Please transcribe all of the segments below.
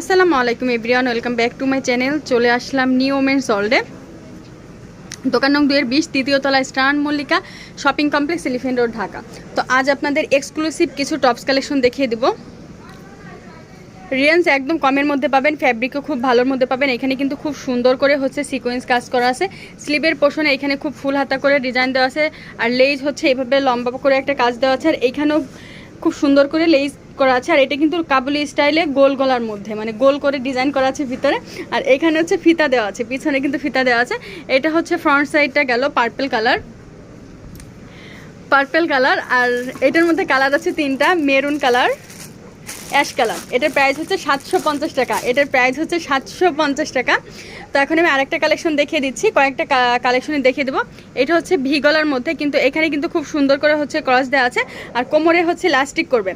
আসসালামু আলাইকুম everyone, welcome back to my channel. চলে আসলাম নিউ ওমেন্স অলডে দোকান নং দুয়ের বিশ, তৃতীয় তলায় star Mallika, shopping complex, elephant road, Dhaka. তো আজ আপনাদের এক্সক্লুসিভ কিছু টপস কালেকশন দেখিয়ে দিব। রিয়েন্স একদম কমের মধ্যে পাবেন ফ্যাব্রিকও খুব ভালোর মধ্যে পাবেন। এখানে কিন্তু খুব সুন্দর করে হচ্ছে সিকোয়েন্স কাজ করা আছে। স্লিভের পোষণে এখানে খুব ফুল হাতা করে ডিজাইন দেওয়া আছে। আর লেজ হচ্ছে এইভাবে লম্বা করে একটা কাজ দেওয়া আছে। আর এইখানেও খুব সুন্দর করে লেস করা আছে। আর এটা কিন্তু কাবুলি স্টাইলে গোল গলার মধ্যে মানে গোল করে ডিজাইন করা আছে ভিতরে। আর এখানে হচ্ছে ফিতা দেওয়া আছে, পিছনে কিন্তু ফিতা দেওয়া আছে। এটা হচ্ছে ফ্রন্ট সাইডটা গেল পার্পেল কালার পার্পেল কালার আর এটার মধ্যে কালার আছে তিনটা মেরুন কালার অ্যাশ কালার। এটার প্রাইস হচ্ছে সাতশো পঞ্চাশ টাকা। এটার প্রাইস হচ্ছে সাতশো পঞ্চাশ টাকা। তো এখন আমি আরেকটা কালেকশন দেখিয়ে দিচ্ছি। কয়েকটা কালেকশনে দেখিয়ে দেবো। এটা হচ্ছে ভি গলার মধ্যে, কিন্তু এখানে কিন্তু খুব সুন্দর করে হচ্ছে ক্রস দেওয়া আছে। আর কোমরে হচ্ছে লাস্টিক করবে।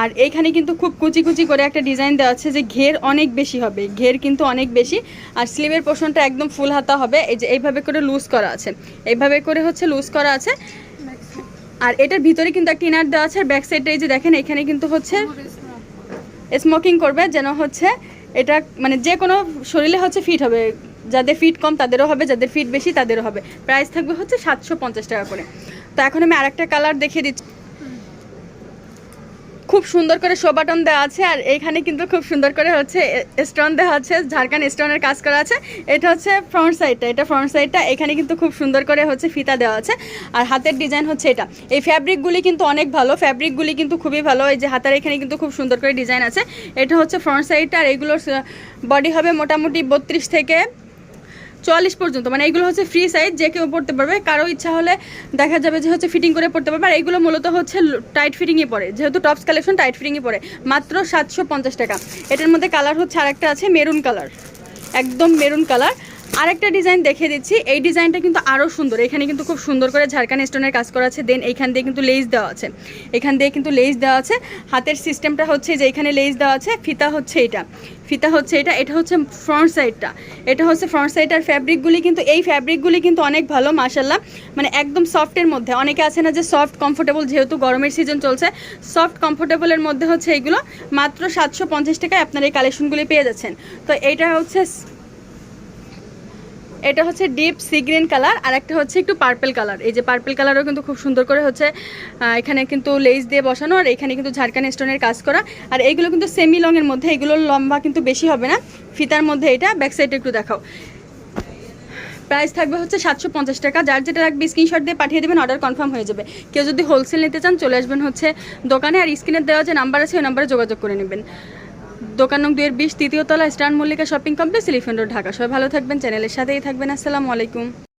আর এইখানে কিন্তু খুব কুচি কুচি করে একটা ডিজাইন দেওয়া আছে যে ঘের অনেক বেশি হবে। ঘের কিন্তু অনেক বেশি। আর স্লিভের পোর্শনটা একদম ফুল হাতা হবে। এই যে এইভাবে করে লুজ করা আছে। এইভাবে করে হচ্ছে লুজ করা আছে। আর এটার ভিতরে কিন্তু একটা ইনার দেওয়া আছে। আর ব্যাক সাইডটা এই যে দেখেন, এখানে কিন্তু হচ্ছে স্মোকিং করবে যেন হচ্ছে এটা মানে যে কোনো শরীরে হচ্ছে ফিট হবে। যাদের ফিট কম তাদেরও হবে, যাদের ফিট বেশি তাদেরও হবে। প্রাইস থাকবে হচ্ছে সাতশো পঞ্চাশ টাকা করে। তো এখন আমি আরেকটা কালার দেখিয়ে দিচ্ছি। খুব সুন্দর করে শো বাটন দেওয়া আছে আর এখানে কিন্তু খুব সুন্দর করে হচ্ছে স্টোন দেওয়া আছে ঝাড়খান স্টোনের কাজ করা আছে। এটা হচ্ছে ফ্রন্ট সাইডটা এটা ফ্রন্ট সাইডটা এখানে কিন্তু খুব সুন্দর করে হচ্ছে ফিতা দেওয়া আছে। আর হাতের ডিজাইন হচ্ছে এটা। এই ফ্যাব্রিকগুলি কিন্তু অনেক ভালো ফ্যাব্রিকগুলি কিন্তু খুবই ভালো। এই যে হাতের এখানে কিন্তু খুব সুন্দর করে ডিজাইন আছে। এটা হচ্ছে ফ্রন্ট সাইডটা আর এগুলোর বডি হবে মোটামুটি বত্রিশ থেকে চুয়াল্লিশ পর্যন্ত। মানে এইগুলো হচ্ছে ফ্রি সাইজ যে কেউ পড়তে পারবে। কারও ইচ্ছা হলে দেখা যাবে যে হচ্ছে ফিটিং করে পড়তে পারবে। আর এইগুলো মূলত হচ্ছে টাইট ফিটিংয়ে পড়ে। যেহেতু টপস কালেকশন টাইট ফিটিংয়ে পড়ে। মাত্র সাতশো পঞ্চাশ টাকা। এটার মধ্যে কালার হচ্ছে আর একটা আছে মেরুন কালার একদম মেরুন কালার আরেকটা ডিজাইন দেখে দিচ্ছি। এই ডিজাইনটা কিন্তু আরও সুন্দর। এখানে কিন্তু খুব সুন্দর করে ঝাড়খান স্টোনের কাজ করা আছে। দেন এইখান দিয়ে কিন্তু লেস দেওয়া আছে। এখান দিয়ে কিন্তু লেস দেওয়া আছে। হাতের সিস্টেমটা হচ্ছে যে এখানে লেস দেওয়া আছে। ফিতা হচ্ছে এটা। ফিতা হচ্ছে এটা। এটা হচ্ছে ফ্রন্ট সাইডটা এটা হচ্ছে ফ্রন্ট সাইড আর ফ্যাব্রিকগুলি কিন্তু এই ফ্যাব্রিকগুলি কিন্তু অনেক ভালো মাসাল্লাহ মানে একদম সফটের মধ্যে। অনেকে আছে না যে সফট কমফোর্টেবল যেহেতু গরমের সিজন চলছে সফট কমফোর্টেবলের মধ্যে হচ্ছে এইগুলো মাত্র সাতশো পঞ্চাশ টাকায় আপনারা এই কালেকশনগুলি পেয়ে যাচ্ছেন। তো এইটা হচ্ছে এটা হচ্ছে ডিপ সি গ্রিন কালার আর একটা হচ্ছে একটু পার্পল কালার এই যে পার্পল কালারও কিন্তু খুব সুন্দর করে হচ্ছে এখানে কিন্তু লেস দিয়ে বসানো, আর এখানে কিন্তু ঝাড়খান স্টোনের কাজ করা। আর এইগুলো কিন্তু সেমি লংয়ের মধ্যে এগুলোর লম্বা কিন্তু বেশি হবে না। ফিতার মধ্যে এটা ব্যাক সাইডে একটু দেখাও। প্রাইস থাকবে হচ্ছে সাতশো পঞ্চাশ টাকা। যার যেটা লাগবে স্ক্রিনশট দিয়ে পাঠিয়ে দেবেন অর্ডার কনফার্ম হয়ে যাবে। কেউ যদি হোলসেল নিতে চান, চলে আসবেন হচ্ছে দোকানে, আর স্ক্রিনের দেওয়া যে নাম্বার আছে, ওই নাম্বারে যোগাযোগ করে নেবেন। দোকান দুয়ের বিশ তৃতীয় তলা star Mallika shopping complex, elephant Dhaka. সবাই ভালো থাকবেন, চ্যানেলের সাথেই থাকবেন। আসসালামু আলাইকুম।